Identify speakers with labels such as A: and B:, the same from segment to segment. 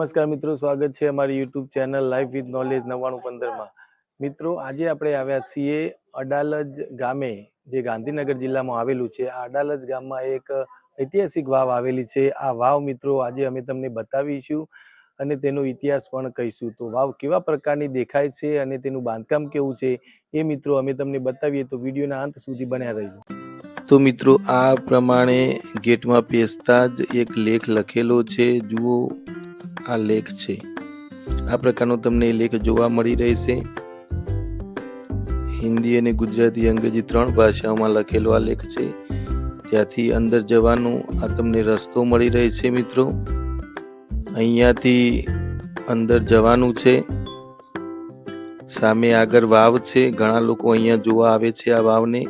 A: નમસ્કાર મિત્રો, સ્વાગત છે અમારી YouTube channel life with knowledge નવ્વાણું પંદરમાં. મિત્રો, આજે આપણે આવ્યા છીએ અડાલજ ગામે, જે ગાંધીનગર જિલ્લામાં આવેલું છે. આ અડાલજ ગામમાં એક ઐતિહાસિક વાવ આવેલી છે. આ વાવ મિત્રો, આજે અમે તમને બતાવીશું અને તેનો ઇતિહાસ પણ કહીશું. તો વાવ કેવા પ્રકારની દેખાય છે અને તેનું બાંધકામ કેવું છે એ મિત્રો અમે તમને બતાવીએ. તો વિડીયોના અંત સુધી બન્યા રહીશું તો મિત્રો, આ પ્રમાણે ગેટમાં પેસતા જ એક લેખ લખેલો છે. જુઓ આ લેખ છે. આ પ્રકારનો તમને લેખ જોવા મળી રહેશે. હિન્દી અને ગુજરાતી અંગ્રેજી ત્રણ ભાષાઓમાં લખેલો આ લેખ છે. ત્યાંથી અંદર જવાનું આ તમને રસ્તો મળી રહે છે મિત્રો. અહીંયાથી અંદર જવાનું છે. સામે આગળ વાવ છે. ઘણા લોકો અહીંયા જોવા આવે છે આ વાવને.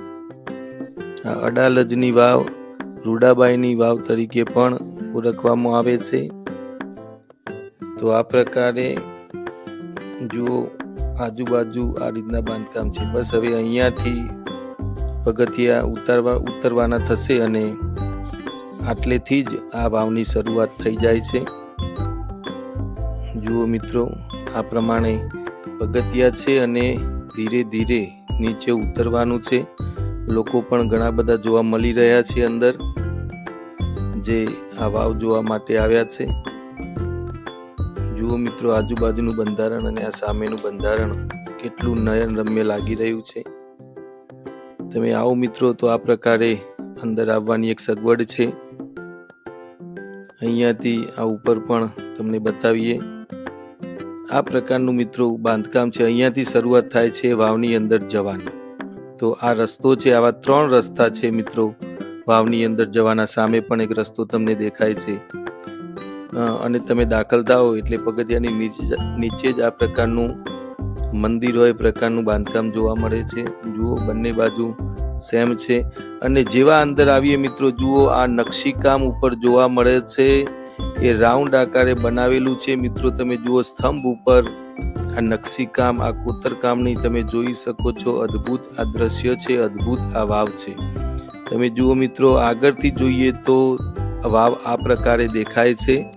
A: આ અડાલજની વાવ, રૂડાબાઈની વાવ તરીકે પણ ઓળખવામાં આવે છે. તો આ પ્રકારે જુઓ, આજુબાજુ આ રીતના બાંધકામ છે. બસ હવે અહીંયાથી પગથિયા ઉતારવા, ઉતરવાના થશે અને આટલેથી જ આ વાવની શરૂઆત થઈ જાય છે. જુઓ મિત્રો, આ પ્રમાણે પગથિયા છે અને ધીરે ધીરે નીચે ઉતરવાનું છે. લોકો પણ ઘણા બધા જોવા મળી રહ્યા છે અંદર, જે આ વાવ જોવા માટે આવ્યા છે. જુઓ મિત્રો, આજુબાજુનું બંધારણ અને આ સામેનું બંધારણ કેટલું નયન રમ્ય લાગી રહ્યું છે. તમે આવો મિત્રો, તો આ પ્રકારે અંદર આવવાની એક સગવડ છે. અહીંયાથી આ ઉપર પણ તમને બતાવીએ. આ પ્રકારનું મિત્રો બાંધકામ છે. અહીંયાથી શરૂઆત થાય છે વાવની અંદર જવાની. તો આ રસ્તો છે, આવા ત્રણ રસ્તા છે મિત્રો, વાવની અંદર જવાના. સામે પણ એક રસ્તો તમને દેખાય છે. અને તમે દાખલ થાઓ એટલે પગથિયાની નીચે જ- આ પ્રકારનું મંદિર હોય, પ્રકારનું બાંધકામ જોવા મળે છે. જુઓ, બંને બાજુ સેમ છે. અને જેવા અંદર આવીએ મિત્રો, જુઓ, આ નકશીકામ ઉપર જોવા મળે છે. એ રાઉન્ડ આકારે બનાવેલું છે. મિત્રો, તમે જુઓ, સ્તંભ ઉપર આ નકશીકામ, આ કોતરકામની તમે જોઈ શકો છો. અદ્ભુત આ દ્રશ્ય છે, અદ્ભુત આ વાવ છે. તમે જુઓ મિત્રો, આગળથી જોઈએ તો વાવ આ પ્રકારે દેખાય છે.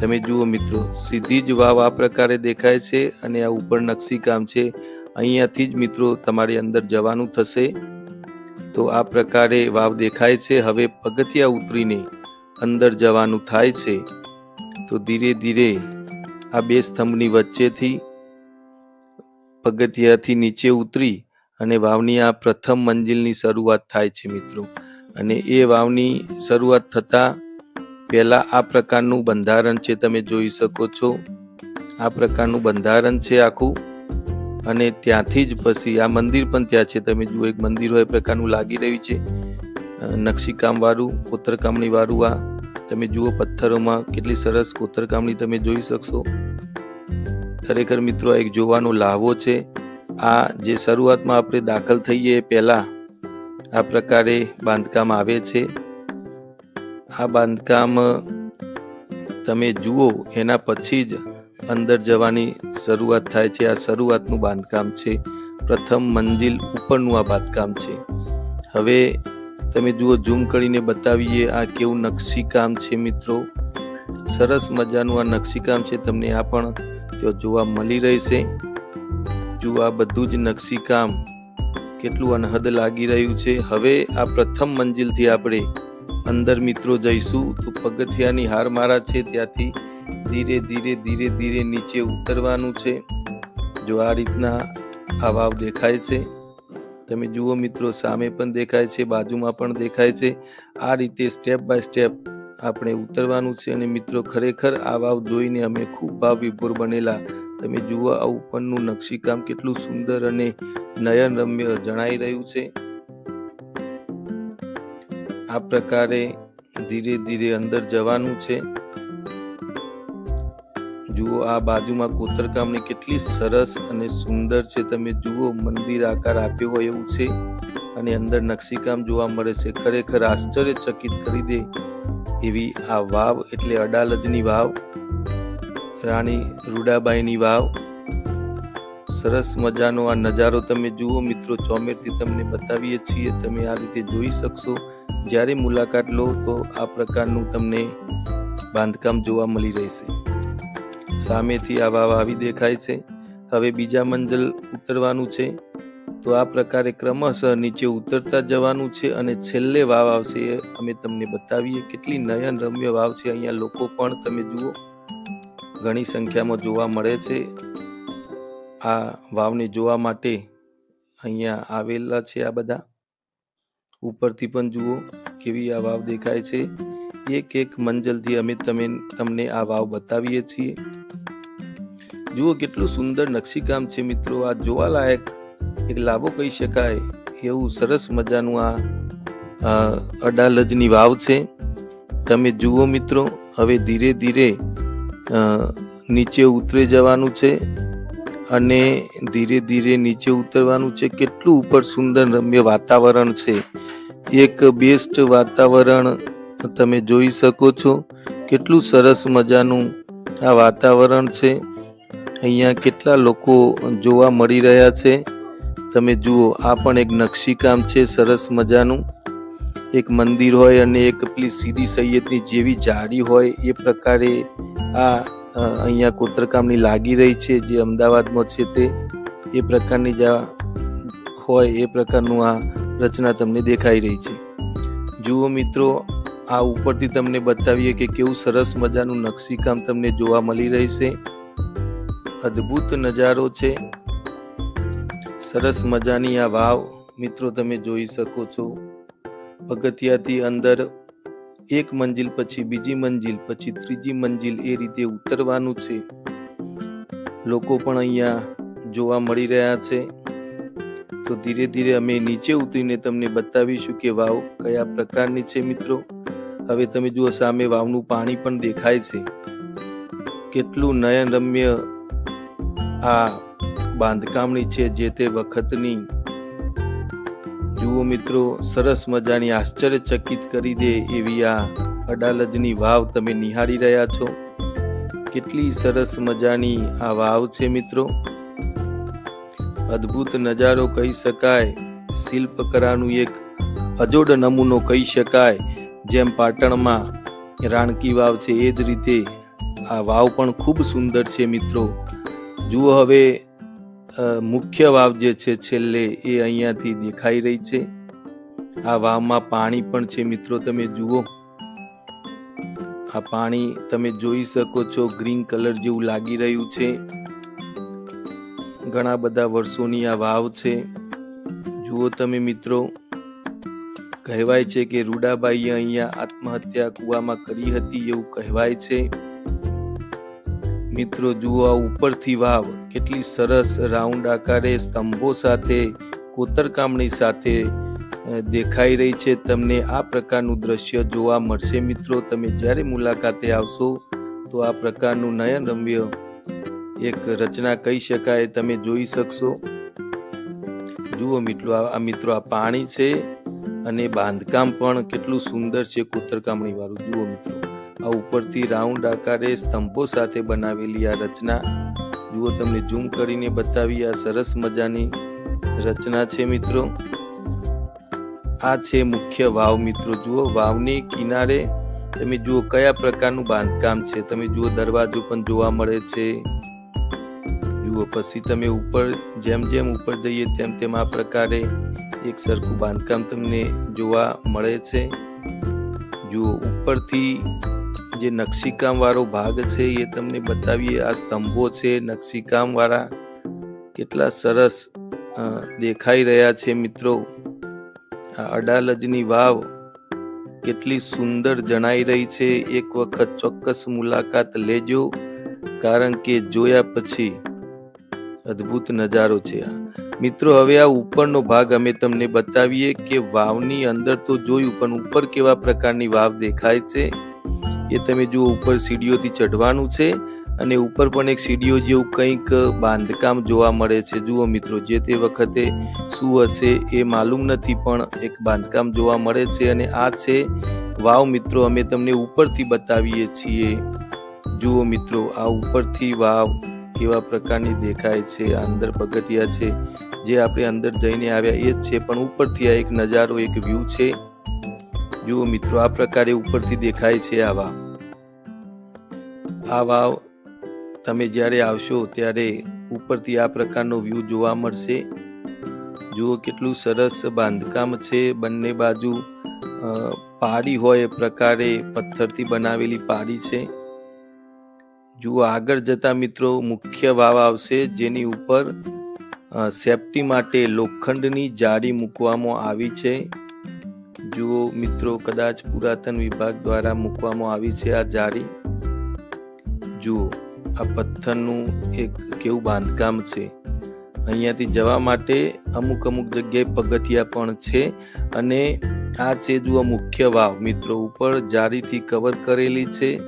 A: તમે જુઓ મિત્રો, સીધી જ વાવ આ પ્રકારે દેખાય છે અને આ ઉપર નકશીકામ છે. અહીંયાથી જ મિત્રો તમારે અંદર જવાનું થશે. તો આ પ્રકારે વાવ દેખાય છે. હવે પગથિયા ઉતરીને અંદર જવાનું થાય છે. તો ધીરે ધીરે આ બે સ્તંભની વચ્ચેથી પગથિયાથી નીચે ઉતરી અને વાવની આ પ્રથમ મંજિલની શરૂઆત થાય છે મિત્રો. અને એ વાવની શરૂઆત થતાં પહેલા આ પ્રકારનું બંધારણ છે તમે જોઈ શકો છો. આ પ્રકારનું બંધારણ છે આખું. અને ત્યાંથી જ પછી આ મંદિર પણ ત્યાં છે. તમે જુઓ એક મંદિર હોય પ્રકારનું લાગી રહ્યું છે. અ, નકશીકામ વાળું કોતરકામણી વાળું આ. તમે જુઓ પથ્થરોમાં કેટલી સરસ કોતરકામણી તમે જોઈ શકશો. ખરેખર મિત્રો એક જોવાનો લાહવો છે. આ જે શરૂઆતમાં આપણે દાખલ થઈએ પહેલા આ પ્રકારે બાંધકામ આવે છે. આ બાંધકામ તમે જુઓ, એના પછી જ અંદર જવાની શરૂઆત થાય છે. આ શરૂઆતનું બાંધકામ છે. પ્રથમ મંજિલ ઉપરનું આ બાંધકામ છે. હવે તમે જુઓ, ઝૂમ કરીને બતાવીએ આ કેવું નકશીકામ છે મિત્રો. સરસ મજાનું આ નકશીકામ છે. તમને આ પણ ત્યાં જોવા મળી રહેશે. જુઓ, આ બધું જ નકશીકામ. કેટલું અનહદ લાગી રહ્યું છે. હવે આ પ્રથમ મંજિલથી આપણે અંદર મિત્રો જઈશું, તો પગથિયાની હારમાળા છે ત્યાંથી ધીરે ધીરે ધીરે ધીરે નીચે ઉતરવાનું છે. જો આ રીતના આ વાવ દેખાય છે, તમે જુઓ મિત્રો, સામે પણ દેખાય છે, બાજુમાં પણ દેખાય છે. આ રીતે સ્ટેપ બાય સ્ટેપ આપણે ઉતરવાનું છે અને મિત્રો, ખરેખર આ વાવ જોઈને અમે ખૂબ ભાવ વિભોર બનેલા. તમે જુઓ આ ઉપરનું નકશીકામ કેટલું સુંદર અને નયન રમ્ય જણાઈ રહ્યું છે. આ પ્રકારે ધીરે ધીરે અંદર જવાનું છે. જુઓ આ બાજુમાં કોતરકામની કેટલી સરસ અને સુંદર છે. તમે જુઓ, મંદિર આકાર આપ્યો હોય એવું છે અને અંદર નકશીકામ જોવા મળે છે. ખરેખર આશ્ચર્યચકિત કરી દે એવી આ વાવ એટલે અડાલજની વાવ, રાણી રૂડાબાઈની વાવ. સરસ મજાનો આ નજારો તમે જુઓ મિત્રો. ચોમેરથી તમને બતાવીએ છીએ. તમે આ રીતે જોઈ શકશો. જ્યારે મુલાકાત લો તો આ પ્રકારનું તમને બાંધકામ જોવા મળી રહેશે. સામેથી આ વાવ આવી દેખાય છે. હવે બીજા મંજલ ઉતરવાનું છે. તો આ પ્રકારે ક્રમશઃ નીચે ઉતરતા જવાનું છે અને છેલ્લે વાવ આવશે એ અમે તમને બતાવીએ. કેટલી નયન રમ્ય વાવ છે. અહીંયા લોકો પણ તમે જુઓ, ઘણી સંખ્યામાં જોવા મળે છે. આ વાવને જોવા માટે અહીંયા આવેલા છે આ બધા. ઉપરથી પણ જુઓ કેવી આ વાવ દેખાય છે. એક એક મંજલથી અમે તમે, તમને આ વાવ બતાવીએ છીએ. જુઓ કેટલું સુંદર નકશીકામ છે મિત્રો, આ જોવાલાયક એક લાવો કહી શકાય, એવું સરસ મજાનું આ અડાલજની વાવ છે. તમે જુઓ મિત્રો, હવે ધીરે ધીરે નીચે ઉતરી જવાનું છે. અને ધીરે ધીરે નીચે ઉતરવાનું છે. કેટલું ઉપર સુંદર રમ્ય વાતાવરણ છે. એક બેસ્ટ વાતાવરણ તમે જોઈ શકો છો. કેટલું સરસ મજાનું આ વાતાવરણ છે. અહીંયા કેટલા લોકો જોવા મળી રહ્યા છે. તમે જુઓ, આ પણ એક નકશીકામ છે, સરસ મજાનું. એક મંદિર હોય અને એક પેલી સીધી સૈયદની જેવી જાળી હોય, એ પ્રકારે આ અહીંયા કોતરકામની લાગી રહી છે, જે અમદાવાદમાં છે તે. એ પ્રકારની જ્યાં હોય એ પ્રકારનું આ રચના તમને દેખાઈ રહી છે. જુઓ મિત્રો, આ ઉપરથી તમને બતાવીએ કે કેવું સરસ મજાનું નકશીકામ તમને જોવા મળી રહેશે અદ્ભુત નજારો છે. સરસ મજાની આ વાવ મિત્રો તમે જોઈ શકો છો. પગથિયાથી અંદર એક મંજિલ પછી બીજી મંજિલ પછી ત્રીજી મંજિલ એ રીતે ઉતરવાનું છે. લોકો પણ અહીંયા જોવા મળી રહ્યા છે. તો ધીરે ધીરે અમે નીચે ઉતરીને તમને બતાવીશું કે વાવ કયા પ્રકારની છે મિત્રો. હવે તમે જુઓ સામે વાવનું પાણી પણ દેખાય છે. કેટલું નયન રમ્ય આ બાંધકામની છે જે તે વખતની જુઓ મિત્રો, સરસ મજાની આશ્ચર્યચકિત કરી દે એવી આ અડાલજની વાવ તમે નિહાળી રહ્યા છો. કેટલી સરસ મજાની આ વાવ છે મિત્રો. અદ્ભુત નજારો કહી શકાય શિલ્પકલાનું એક અજોડ નમૂનો કહી શકાય, જેમ પાટણમાં રાણકી વાવ છે એ જ રીતે. આ વાવ પણ ખૂબ સુંદર છે મિત્રો. જુઓ હવે મુખ્ય વાવ જે છે છેલ્લે એ અહીંયાથી દેખાઈ રહી છે. આ વાવમાં પાણી પણ છે મિત્રો, તમે જુઓ. આ પાણી તમે જોઈ શકો છો, ગ્રીન કલર જેવું લાગી રહ્યું છે. ઘણા બધા વર્ષોની આ વાવ છે. જુઓ તમે મિત્રો, કહેવાય છે કે રૂડાબાઈએ અહીંયા આત્મહત્યા કૂવામાં કરી હતી એવું કહેવાય છે. મિત્રો, જુઓ આ ઉપરથી વાવ. કેટલી સરસ રાઉન્ડ આકારે સ્તંભો સાથે, કોતરકામણી સાથે દેખાઈ રહી છે. તમને આ પ્રકારનું દ્રશ્ય જોવા મળશે મિત્રો. તમે જ્યારે મુલાકાતે આવશો, તો આ પ્રકારનું નયન રમ્ય એક રચના કહી શકાય. તમે જોઈ શકશો. જુઓ મિત્રો, આ મિત્રો આ પાણી છે અને બાંધકામ પણ કેટલું સુંદર છે કોતરકામણી વાળું જુઓ મિત્રો, આ ઉપરથી રાઉન્ડ આકારે સ્તંભો સાથે બનાવેલી આ રચના જુઓ તમને ઝૂમ કરીને બતાવી આ સરસ મજાની રચના છે મિત્રો. આ છે મુખ્ય વાવ મિત્રો. જુઓ, વાવની કિનારે તમે જુઓ કયા પ્રકારનું બાંધકામ છે. તમે જુઓ દરવાજો પણ જોવા મળે છે. જુઓ, પછી તમે ઉપર જેમ જેમ ઉપર જઈએ તેમ તેમ આ પ્રકારે એક સરખું બાંધકામ તમને જોવા મળે છે. જુઓ, ઉપરથી જે નકશીકામ વાળો ભાગ છે એ તમને બતાવીએ. આ સ્તંભો છે નકશીકામ વાળા કેટલા સરસ દેખાઈ રહ્યા છે મિત્રો. આ અડાલજની વાવ કેટલી સુંદર જણાઈ રહી છે. એક વખત ચોક્કસ મુલાકાત લેજો, કારણ કે જોયા પછી અદ્ભુત નજારો છે આ. મિત્રો, હવે આ ઉપરનો ભાગ અમે તમને બતાવીએ કે વાવની અંદર તો જોયું, પણ ઉપર કેવા પ્રકારની વાવ દેખાય છે? એ તમે જુઓ, ઉપર સીડીઓથી ચઢવાનું છે અને ઉપર પણ એક સીડીઓ જેવું કંઈક બાંધકામ જોવા મળે છે. જુઓ મિત્રો, જે તે વખતે શું હશે એ માલુમ નથી, પણ એક બાંધકામ જોવા મળે છે અને આ છે વાવ મિત્રો, અમે તમને ઉપરથી બતાવીએ છીએ. જુઓ મિત્રો, આ ઉપરથી વાવ કેવા પ્રકારની દેખાય છે અંદર પગથિયા છે, જે આપણે અંદર જઈને આવ્યા એ જ છે, પણ ઉપરથી આ એક નજારો, એક વ્યૂ છે. જુઓ મિત્રો, આ પ્રકારે ઉપરથી દેખાય છે આ વાવ આ વાવ તમે જ્યારે આવશો ત્યારે ઉપરથી આ પ્રકારનો વ્યૂ જોવા મળશે. જુઓ કેટલું સરસ બાંધકામ છે. બંને બાજુ પાડી હોય એ પ્રકારે પથ્થરથી બનાવેલી પાડી છે. જુઓ આગળ જતા મિત્રો, મુખ્ય વાવ આવશે જેની ઉપર સેફટી માટે લોખંડની જાળી મૂકવામાં આવી છે. જુઓ મિત્રો, કદાચ પુરાતન વિભાગ દ્વારા મૂકવામાં આવી છે આ જાળી જુઓ, આ પથ્થરનું એક કેવું બાંધકામ છે. અહીંયાથી જવા માટે અમુક અમુક જગ્યાએ પગથિયા પણ છે અને આ છે જુઓ મુખ્ય વાવ. મિત્રો, ઉપર જાળીથી કવર કરેલી છે.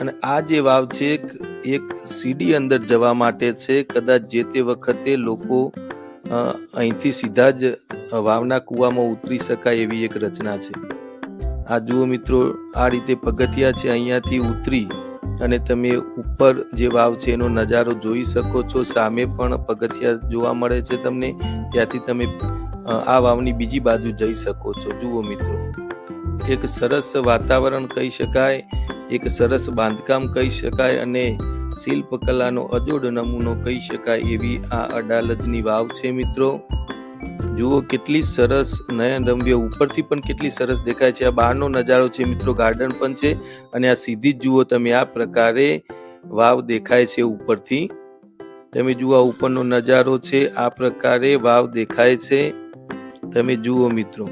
A: અને આ જે વાવ છે, એક સીડી અંદર જવા માટે છે. કદાચ જે તે વખતે લોકો અહીંથી સીધા જ વાવના કૂવામાં ઉતરી શકાય એવી એક રચના છે. આ જુઓ મિત્રો, આ રીતે પગથિયા છે અહીંયાથી ઉતરી અને તમે ઉપર જે વાવ છે એનો નજારો જોઈ શકો છો. સામે પણ પગથિયા જોવા મળે છે તમને. ત્યાંથી તમે આ વાવની બીજી બાજુ જઈ શકો છો. જુઓ મિત્રો, એક સરસ વાતાવરણ કહી શકાય, એક સરસ બાંધકામ કહી શકાય અને શિલ્પકલાનો અજોડ નમૂનો કહી શકાય એવી આ અડાલજની વાવ છે મિત્રો. જુઓ કેટલી સરસ નયન રમ્ય ઉપરથી પણ કેટલી સરસ દેખાય છે. આ બહારનો નજારો છે મિત્રો, ગાર્ડન પણ છે અને આ સીધી જ જુઓ તમે આ પ્રકારે વાવ દેખાય છે ઉપરથી. તમે જુઓ આ ઉપરનો નજારો છે, આ પ્રકારે વાવ દેખાય છે. તમે જુઓ મિત્રો.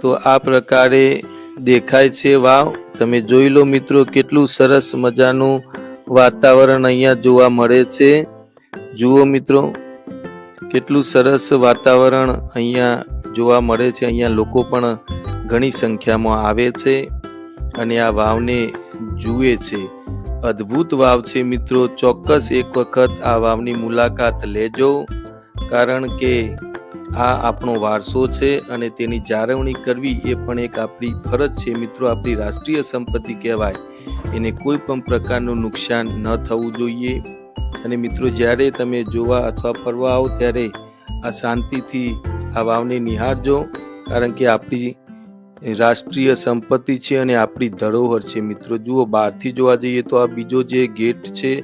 A: તો આ પ્રકારે દેખાય છે વાવ. તમે જોઈ લો મિત્રો, કેટલું સરસ મજાનું વાતાવરણ અહીંયા જોવા મળે છે. જુઓ મિત્રો, કેટલું સરસ વાતાવરણ અહીંયા જોવા મળે છે. અહીંયા લોકો પણ ઘણી સંખ્યામાં આવે છે અને આ વાવને જુએ છે. અદ્ભુત વાવ છે મિત્રો. ચોક્કસ એક વખત આ વાવની મુલાકાત લેજો, કારણ કે આ આપણો વારસો છે અને તેની જાળવણી કરવી એ પણ એક આપણી ફરજ છે. મિત્રો, આપણી રાષ્ટ્રીય સંપત્તિ કહેવાય. એને કોઈ પણ પ્રકારનું નુકસાન ન થવું જોઈએ. અને મિત્રો, જ્યારે તમે જોવા અથવા ફરવા આવો ત્યારે આ શાંતિથી આ વાવને નિહાળજો. કારણ કે આપણી રાષ્ટ્રીય સંપત્તિ છે અને આપણી ધરોહર છે. મિત્રો, જુઓ, બહારથી જોવા જઈએ તો આ બીજો જે ગેટ છે,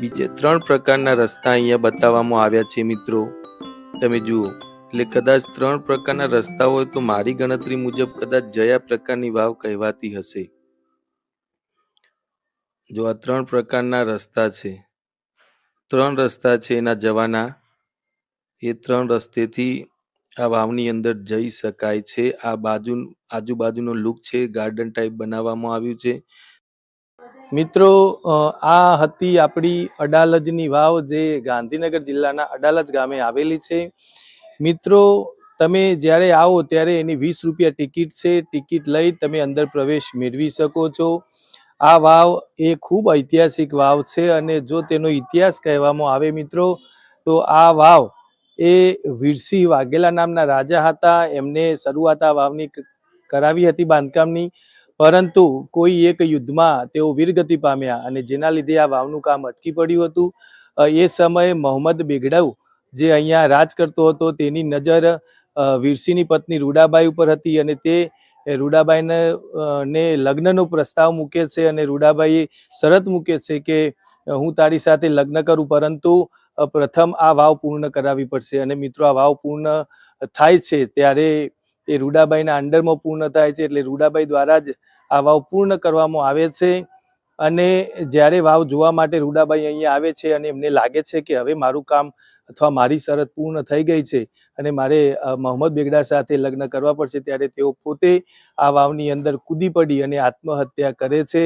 A: બીજે ત્રણ પ્રકારના રસ્તા અહીંયા બતાવવામાં આવ્યા છે. મિત્રો, તમે જુઓ. એટલે કદાચ ત્રણ પ્રકારના રસ્તા હોય તો મારી ગણતરી મુજબ કદાચ જયા પ્રકારની વાવ કહેવાતી હશે. જો આ ત્રણ પ્રકારના રસ્તા છે, ત્રણ રસ્તા છે એના જવાના, એ ત્રણ રસ્તેથી આ વાવની અંદર જઈ શકાય છે. આ બાજુ, આજુબાજુનો લુક છે, ગાર્ડન ટાઈપ બનાવવામાં આવ્યું છે. મિત્રો આ હતી આપણી અડાલજની વાવ જે ગાંધીનગર જિલ્લાના અડાલજ ગામે આવેલી છે. મિત્રો, તમે જ્યારે આવો ત્યારે એની વીસ રૂપિયા ટિકિટ છે. ટિકિટ લઈ તમે અંદર પ્રવેશ મેળવી શકો છો. આ વાવ એ ખૂબ ઐતિહાસિક વાવ છે અને જો તેનો ઇતિહાસ કહેવામાં આવે મિત્રો, તો આ વાવ એ વીરસિંહ વાઘેલા નામના રાજા હતા. એમને શરૂઆત આ વાવની કરાવી હતી બાંધકામની. પરંતુ કોઈ એક યુદ્ધમાં તેઓ વીરગતિ પામ્યા અને જેના લીધે આ વાવનું કામ અટકી પડ્યું હતું. એ સમયે મોહમ્મદ બેગડાઉ જે અહીંયા રાજ કરતો હતો, તેની નજર વીરસિંહની પત્ની રૂડાબાઈ ઉપર હતી અને તે રૂડાબાઈને ને લગ્નનો પ્રસ્તાવ મૂકે છે અને રૂડાબાઈ શરત મૂકે છે કે હું તારી સાથે લગ્ન કરું, પરંતુ પ્રથમ આ વાવ પૂર્ણ કરાવવી પડશે અને મિત્રો આ વાવ પૂર્ણ થાય છે ત્યારે એ રૂડાબાઈના અંડરમાં પૂર્ણ થાય છે એટલે રૂડાબાઈ દ્વારા જ આ વાવ પૂર્ણ કરવામાં આવે છે અને જ્યારે વાવ જોવા માટે રૂડાબાઈ અહીંયા આવે છે અને એમને લાગે છે કે હવે મારું કામ અથવા મારી શરત પૂર્ણ થઈ ગઈ છે અને મારે મોહમ્મદ બેગડા સાથે લગ્ન કરવા પડશે ત્યારે તેઓ પોતે આ વાવની અંદર કૂદી પડી અને આત્મહત્યા કરે છે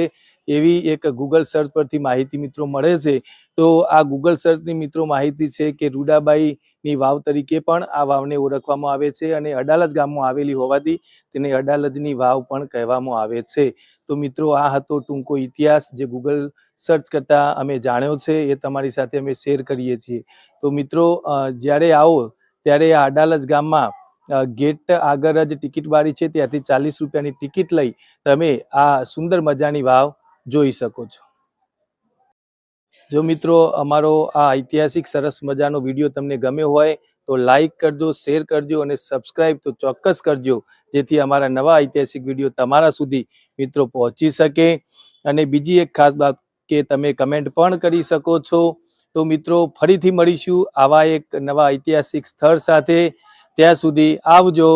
A: એવી એક ગૂગલ સર્ચ પરથી માહિતી મિત્રો મળે છે. તો આ ગૂગલ સર્ચની મિત્રો માહિતી છે કે રૂડાબાઈની વાવ તરીકે પણ આ વાવને ઓળખવામાં આવે છે અને અડાલજ ગામમાં આવેલી હોવાથી તેને અડાલજની વાવ પણ કહેવામાં આવે છે. તો મિત્રો આ હતો ટૂંકો ઇતિહાસ જે ગૂગલ સર્ચ કરતા અમે જાણ્યો છે, એ તમારી સાથે અમે શેર કરીએ છીએ. તો મિત્રો જ્યારે આવો, ત્યારે આ અડાલજ ગામમાં ગેટ આગળ જ ટિકિટ બારી છે, ત્યાંથી ચાલીસ રૂપિયાની ટિકિટ લઈ તમે આ સુંદર મજાની વાવ જોઈ શકો છો. જો મિત્રો, અમારો આ ઐતિહાસિક સરસ મજાનો વીડિયો તમને ગમ્યો હોય, તો લાઈક કરજો શેર કરજો અને સબસ્ક્રાઈબ તો ચોક્કસ કરજો, જેથી અમારા નવા ઐતિહાસિક વીડિયો તમારા સુધી મિત્રો પહોંચી શકે. અને બીજી એક ખાસ વાત કે તમે કમેન્ટ પણ કરી શકો છો. તો મિત્રો, ફરીથી મળીશું આવા એક નવા ઐતિહાસિક સ્થળ સાથે. ત્યાં સુધી આવજો.